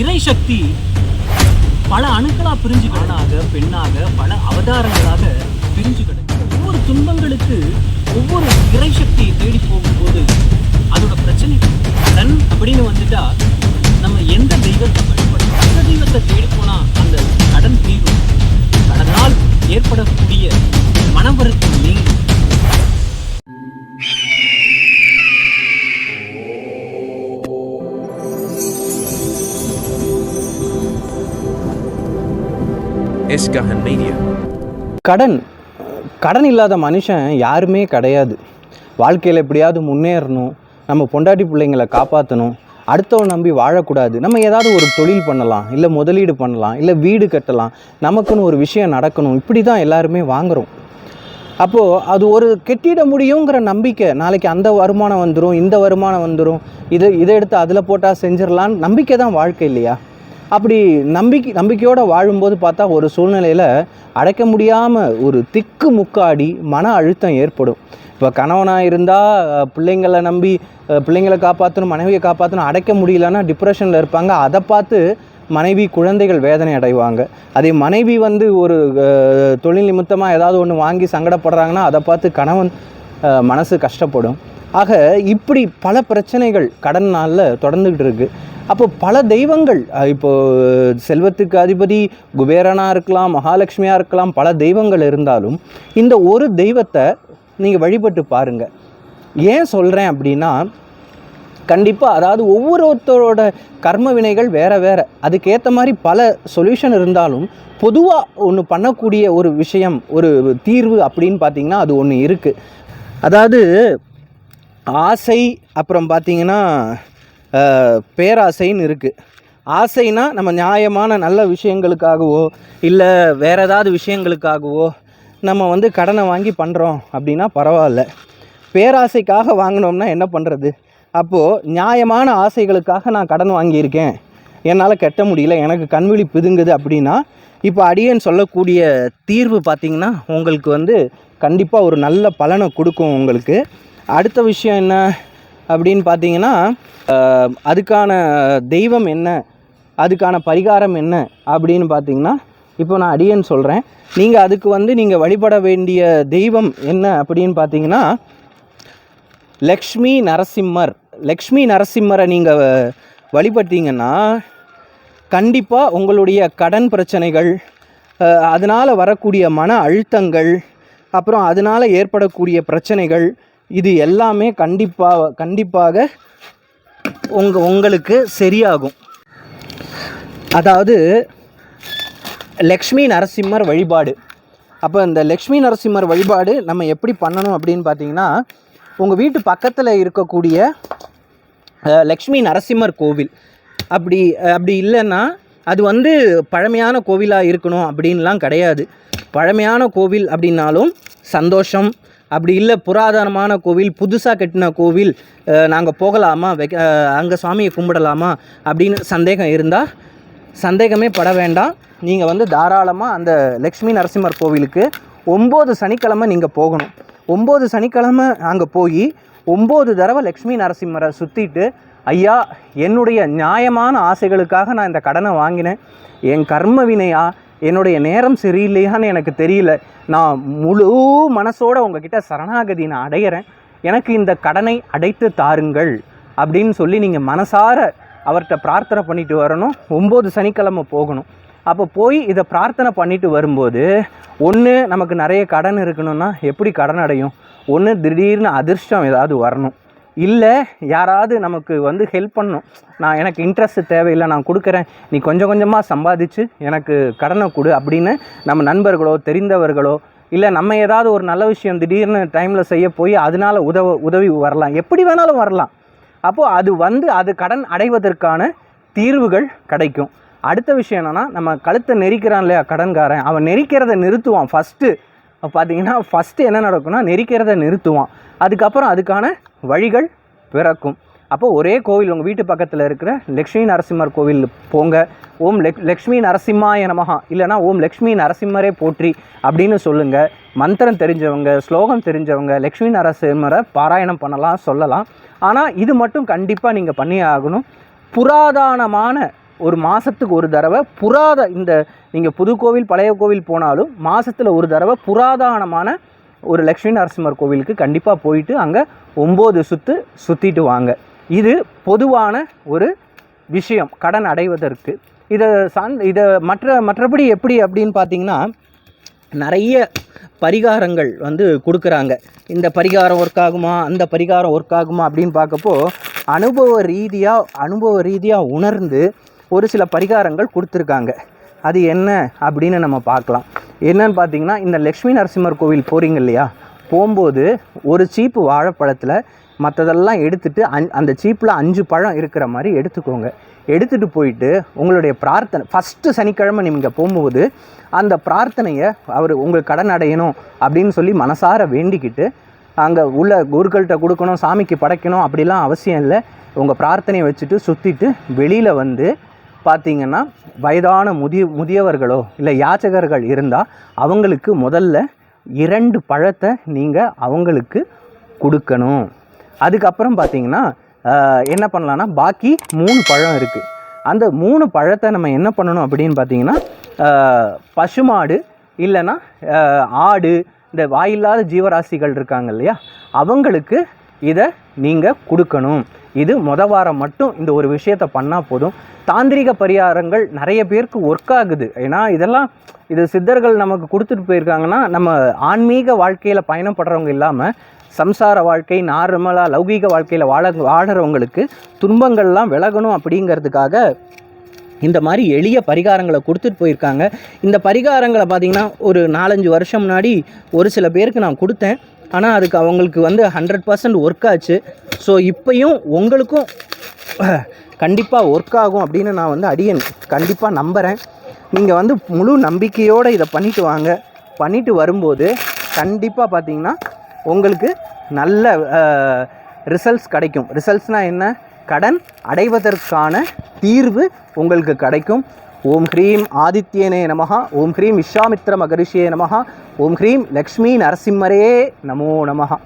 இறை சக்தி பல அணுக்களா பிரிஞ்சு ஆணாக பெண்ணாக பல அவதாரங்களாக பிரிஞ்சு கிடக்கு. ஒவ்வொரு துன்பங்களுக்கு ஒவ்வொரு இறை சக்தியை தேடி போகும்போது அதோட பிரச்சனை. கடன் அப்படின்னு வந்துட்டா எஸ் கஹன் மீடியா கடன் கடன் இல்லாத மனுஷன் யாருமே கிடையாது. வாழ்க்கையில் எப்படியாவது முன்னேறணும் நம்ம பொண்டாட்டி பிள்ளைங்களை காப்பாற்றணும் அடுத்தவன் நம்பி வாழக்கூடாது. நம்ம ஏதாவது ஒரு தொழில் பண்ணலாம் இல்லை முதலீடு பண்ணலாம் இல்லை வீடு கட்டலாம். நமக்குன்னு ஒரு விஷயம் நடக்கணும். இப்படி தான் எல்லாருமே வாங்குகிறோம் அப்போது அது ஒரு கெட்டிட முடியுங்கிற நம்பிக்கை நாளைக்கு அந்த வருமானம் வந்துடும் இந்த வருமானம் வந்துடும் இதை இதை எடுத்து அதில் போட்டால் செஞ்சிடலான்னு நம்பிக்கை தான் வாழ்க்கை இல்லையா? அப்படி நம்பிக்கை நம்பிக்கையோடு வாழும்போது பார்த்தா ஒரு சூழ்நிலையில் அடைக்க முடியாமல் ஒரு திக்கு முக்காடி மன அழுத்தம் ஏற்படும். இப்போ கணவனாக இருந்தால் பிள்ளைங்களை நம்பி பிள்ளைங்களை காப்பாற்றணும் மனைவியை காப்பாற்றணும் அடைக்க முடியலன்னா டிப்ரெஷனில் இருப்பாங்க. அதை பார்த்து மனைவி குழந்தைகள் வேதனை அடைவாங்க. அதே மனைவி வந்து ஒரு தொழில் நிமித்தமாக ஏதாவது ஒன்று வாங்கி சங்கடப்படுறாங்கன்னா அதை பார்த்து கணவன் மனசு கஷ்டப்படும். ஆக இப்படி பல பிரச்சனைகள் கடன் நாளில் தொடர்ந்துக்கிட்டு இருக்குது அப்போ பல தெய்வங்கள் இப்போது இப்போ செல்வத்துக்கு அதிபதி குபேரனாக இருக்கலாம் மகாலட்சுமியாக இருக்கலாம் பல தெய்வங்கள் இருந்தாலும் இந்த ஒரு தெய்வத்தை நீங்கள் வழிபட்டு பாருங்கள் ஏன் சொல்கிறேன் அப்படின்னா கண்டிப்பாக அதாவது ஒவ்வொருத்தரோட கர்ம வினைகள் வேற வேற. அதுக்கேற்ற மாதிரி பல சொல்யூஷன் இருந்தாலும் பொதுவாக ஒன்று பண்ணக்கூடிய ஒரு விஷயம் ஒரு தீர்வு அப்படின்னு பார்த்தீங்கன்னா அது ஒன்று இருக்குது அதாவது ஆசை அப்புறம் பார்த்தீங்கன்னா பேராசைன்னு இருக்குது ஆசைனா நம்ம நியாயமான நல்ல விஷயங்களுக்காகவோ இல்லை வேறு ஏதாவது விஷயங்களுக்காகவோ நம்ம வந்து கடனை வாங்கி பண்ணுறோம் அப்படின்னா பரவாயில்ல. பேராசைக்காக வாங்கினோம்னா என்ன பண்ணுறது அப்போது நியாயமான ஆசைகளுக்காக நான் கடன் வாங்கியிருக்கேன். என்னால் கட்ட முடியல எனக்கு கண்விழி பிதுங்குது அப்படின்னா இப்போ அடியேன்னு சொல்லக்கூடிய தீர்வு பார்த்திங்கன்னா உங்களுக்கு வந்து கண்டிப்பாக ஒரு நல்ல பலனை கொடுக்கும் உங்களுக்கு. அடுத்த விஷயம் என்ன? அப்படின்னு பார்த்தீங்கன்னா அதுக்கான தெய்வம் என்ன? அதுக்கான பரிகாரம் என்ன? அப்படின்னு பார்த்தீங்கன்னா இப்போ நான் அடியன் சொல்கிறேன் நீங்கள் அதுக்கு வந்து நீங்கள் வழிபட வேண்டிய தெய்வம் என்ன அப்படின்னு பார்த்தீங்கன்னா லக்ஷ்மி நரசிம்மர். லக்ஷ்மி நரசிம்மரை நீங்கள் வழிபட்டீங்கன்னா கண்டிப்பாக உங்களுடைய கடன் பிரச்சனைகள் அதனால் வரக்கூடிய மன அழுத்தங்கள் அப்புறம் அதனால் ஏற்படக்கூடிய பிரச்சனைகள் இது எல்லாமே கண்டிப்பாக கண்டிப்பாக உங்கள் உங்களுக்கு சரியாகும். அதாவது லக்ஷ்மி நரசிம்மர் வழிபாடு. அப்போ இந்த லக்ஷ்மி நரசிம்மர் வழிபாடு நம்ம எப்படி பண்ணணும் அப்படின்னு பார்த்தீங்கன்னா உங்கள் வீட்டு பக்கத்தில் இருக்கக்கூடிய லக்ஷ்மி நரசிம்மர் கோவில். அப்படி அப்படி இல்லைன்னா அது வந்து பழமையான கோவிலாக இருக்கணும் அப்படின்லாம் கிடையாது. பழமையான கோவில் அப்படின்னாலும் சந்தோஷம் அப்படி இல்லை புராதனமான கோவில் புதுசாக கட்டின கோவில் நாங்கள் போகலாமா? வைக்க அங்கே சாமியை கும்பிடலாமா? அப்படின்னு சந்தேகம் இருந்தால் சந்தேகமே பட வேண்டாம். நீங்கள் வந்து தாராளமாக அந்த லக்ஷ்மி நரசிம்மர் கோவிலுக்கு ஒம்பது சனிக்கிழமை நீங்கள் போகணும். ஒம்பது சனிக்கிழமை அங்கே போய் ஒம்பது தடவை லக்ஷ்மி நரசிம்மரை சுற்றிட்டு ஐயா என்னுடைய நியாயமான ஆசைகளுக்காக நான் இந்த கடனை வாங்கினேன். என் கர்ம வினையாக என்னுடைய நேரம் சரியில்லையான்னு எனக்கு தெரியல. நான் முழு மனசோட உங்ககிட்ட சரணாகதி நான் அடையிறேன். எனக்கு இந்த கடனை அடைத்து தாருங்கள் அப்படின்னு சொல்லி நீங்கள் மனசார அவர்கிட்ட பிரார்த்தனை பண்ணிட்டு வரணும். ஒம்பது சனிக்கிழமை போகணும். அப்போ போய் இதை பிரார்த்தனை பண்ணிட்டு வரும்போது ஒன்று நமக்கு நிறைய கடன் இருக்கணும்னா எப்படி கடன் அடையும்? ஒன்று திடீர்னு அதிர்ஷ்டம் ஏதாவது வரணும். இல்லை யாராவது நமக்கு வந்து ஹெல்ப் பண்ணணும் நான் எனக்கு இன்ட்ரெஸ்ட் தேவையில்லை நான் கொடுக்குறேன். நீ கொஞ்சம் கொஞ்சமாக சம்பாதிச்சு எனக்கு கடனை கொடு அப்படின்னு நம்ம நண்பர்களோ தெரிந்தவர்களோ இல்லை நம்ம ஏதாவது ஒரு நல்ல விஷயம் திடீர்னு டைமில் செய்ய போய் அதனால் உதவ உதவி வரலாம். எப்படி வேணாலும் வரலாம். அப்போது அது வந்து அது கடன் அடைவதற்கான தீர்வுகள் கிடைக்கும். அடுத்த விஷயம் என்னென்னா நம்ம கழுத்தை நெரிக்கிறான் இல்லையா கடன்காரன்? அவன் நெரிக்கிறத நிறுத்துவான் ஃபஸ்ட்டு பார்த்தீங்கன்னா ஃபஸ்ட்டு என்ன நடக்கும்னா நெரிக்கிறத நிறுத்துவான். அதுக்கப்புறம் அதுக்கான வழிகள் பிறக்கும். அப்போ ஒரே கோவில் உங்கள் வீட்டு பக்கத்தில் இருக்கிற லக்ஷ்மி நரசிம்மர் கோவில் போங்க. ஓம் லெக் லக்ஷ்மி நரசிம்மாய நமஹா. இல்லைனா ஓம் லக்ஷ்மி நரசிம்மரே போற்றி அப்படின்னு சொல்லுங்கள் மந்திரம் தெரிஞ்சவங்க ஸ்லோகம் தெரிஞ்சவங்க லக்ஷ்மி நரசிம்மரை பாராயணம் பண்ணலாம் சொல்லலாம். ஆனால் இது மட்டும் கண்டிப்பாக நீங்கள் பண்ணியே ஆகணும். புராதனமான ஒரு மாதத்துக்கு ஒரு தடவை புராத இந்த நீங்கள் புது கோவில் பழைய கோவில் போனாலும் மாதத்தில் ஒரு தடவை புராதனமான ஒரு லக்ஷ்மி நரசிம்மர் கோவிலுக்கு கண்டிப்பாக போயிட்டு அங்கே ஒம்பது சுற்று சுற்றிட்டு வாங்க. இது பொதுவான ஒரு விஷயம் கடன் அடைவதற்கு. இதை சந் இதை மற்ற மற்றபடி எப்படி அப்படின்னு பார்த்தீங்கன்னா நிறைய பரிகாரங்கள் வந்து கொடுக்குறாங்க. இந்த பரிகாரம் ஒர்க் ஆகுமா அந்த பரிகாரம் ஒர்க் ஆகுமா அப்படின்னு பார்க்கப்போ அனுபவ ரீதியாக அனுபவ ரீதியாக உணர்ந்து ஒரு சில பரிகாரங்கள் கொடுத்துருக்காங்க. அது என்ன அப்படின்னு நம்ம பார்க்கலாம் என்னன்னு பார்த்தீங்கன்னா இந்த லக்ஷ்மி நரசிம்மர் கோவில் போகிறீங்க இல்லையா? போகும்போது ஒரு சீப்பு வாழைப்பழத்தில் மற்றதெல்லாம் எடுத்துட்டு அந் அந்த சீப்பில் அஞ்சு பழம் இருக்கிற மாதிரி எடுத்துக்கோங்க. எடுத்துகிட்டு போயிட்டு உங்களுடைய பிரார்த்தனை ஃபஸ்ட்டு சனிக்கிழமை நீங்கள் போகும்போது அந்த பிரார்த்தனையை அவர் உங்களுக்கு கடன் அடையணும் அப்படின்னு சொல்லி மனசார வேண்டிக்கிட்டு அங்கே உள்ள குருக்கள்கிட்ட கொடுக்கணும் சாமிக்கு படைக்கணும் அப்படிலாம் அவசியம் இல்லை. உங்கள் பிரார்த்தனையை வச்சுட்டு சுற்றிட்டு வெளியில் வந்து பார்த்தீங்கன்னா வயதான முதிய முதியவர்களோ இல்லை யாச்சகர்கள் இருந்தால் அவங்களுக்கு முதல்ல இரண்டு பழத்தை நீங்கள் அவங்களுக்கு கொடுக்கணும். அதுக்கப்புறம் பார்த்தீங்கன்னா என்ன பண்ணலான்னா பாக்கி மூணு பழம் இருக்குது அந்த மூணு பழத்தை நம்ம என்ன பண்ணணும் அப்படின்னு பார்த்தீங்கன்னா பசுமாடு இல்லைன்னா ஆடு இந்த வாயில்லாத ஜீவராசிகள் இருக்காங்க இல்லையா அவங்களுக்கு இதை நீங்கள் கொடுக்கணும். இது மொத வாரம் மட்டும் இந்த ஒரு விஷயத்தை பண்ணால் போதும். தாந்திரிக பரிகாரங்கள் நிறைய பேருக்கு ஒர்க் ஆகுது. ஏன்னா இதெல்லாம் இது சித்தர்கள் நமக்கு கொடுத்துட்டு போயிருக்காங்கன்னா நம்ம ஆன்மீக வாழ்க்கையில் பயணப்படுறவங்க இல்லாமல் சம்சார வாழ்க்கை நார்மலாக லௌகீக வாழ்க்கையில் வாழ வாழறவங்களுக்கு துன்பங்கள்லாம் விலகணும் அப்படிங்கிறதுக்காக இந்த மாதிரி எளிய பரிகாரங்களை கொடுத்துட்டு போயிருக்காங்க. இந்த பரிகாரங்களை பார்த்திங்கன்னா ஒரு நாலஞ்சு வருஷம் முன்னாடி ஒரு சில பேருக்கு நான் கொடுத்தேன். ஆனால் அதுக்கு அவங்களுக்கு வந்து ஹண்ட்ரட் பர்சன்ட் ஒர்க் ஆச்சு. ஸோ இப்போயும் உங்களுக்கும் கண்டிப்பாக ஒர்க் ஆகும் அப்படின்னு நான் வந்து அடியன் கண்டிப்பாக நம்புகிறேன் நீங்கள் வந்து முழு நம்பிக்கையோடு இதை பண்ணிட்டு வாங்க. பண்ணிட்டு வரும்போது கண்டிப்பாக பார்த்தீங்கன்னா உங்களுக்கு நல்ல ரிசல்ட்ஸ் கிடைக்கும். ரிசல்ட்ஸ்னால் என்ன? கடன் அடைவதற்கான தீர்வு உங்களுக்கு கிடைக்கும். ஓம் ஹ்ரீம் ஆதித்யேனே நமஹா ஓம் ஹ்ரீம் விஸ்வாமித்ர மகரிஷியே நமஹா ஓம் ஹ்ரீம் லக்ஷ்மி நரசிம்மரே நமோ நமஹா.